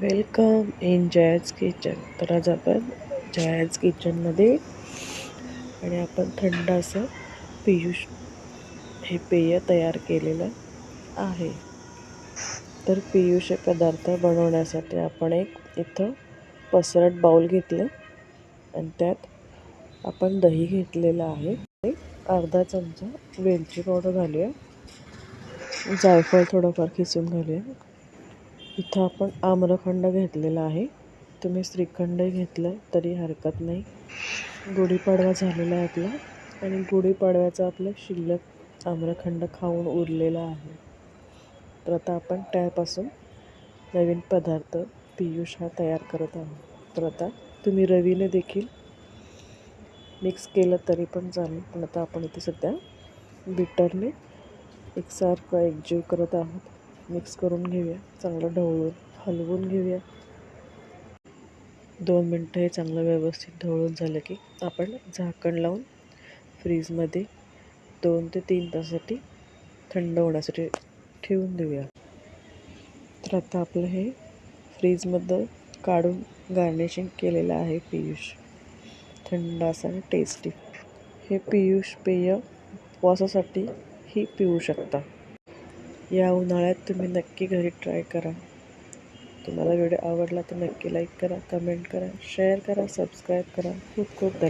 Welcome in जयाज kitchen. तर आज आपण जयाज किचनमध्ये आणि आपण थंड असं पियुष हे पेय तयार केलेलं आहे. तर पियुष हे पदार्थ बनवण्यासाठी आपण एक इथं पसरट बाऊल घेतलं आणि त्यात आपण दही घेतलेलं आहे. अर्धा चमचा वेलची पावडर घालूया. जायफळ थोडंफार खिसून घालूया. इथं आपण आम्रखंड घेतलेला आहे. तुम्ही श्रीखंडही घेतलं तरी हरकत नाही. गुढीपाडवा झालेला आहे आपला आणि गुढीपाडव्याचा आपलं शिल्लक आम्रखंड खाऊन उरलेला आहे. तर आता आपण त्यापासून नवीन पदार्थ पियुष हा तयार करत आहोत. तर आता तुम्ही रवीने देखील मिक्स केलं तरी पण चालेल. पण आता आपण इथे सध्या बिटरने एकसारखं एकजीव करत आहोत. मिक्स करून घेऊया. चांगलं ढवळून हलवून घेऊया. दोन मिनटं हे चांगलं व्यवस्थित ढवळून झालं की आपण झाकण लावून फ्रीजमध्ये दोन ते तीन तासासाठी थंड होण्यासाठी ठेवून देऊया. तर आता आपलं हे फ्रीजमधलं काढून गार्निशिंग केलेलं आहे पियुष. थंड असं आणि टेस्टी हे पियुष पेय उपवासासाठी ही पिऊ शकता. या उन्हाळ्यात तुम्ही नक्की घरी ट्राय करा. तुम्हाला व्हिडिओ आवडला तर नक्की लाईक करा कमेंट करा शेअर करा सबस्क्राईब करा. खूप खूप धन्यवाद.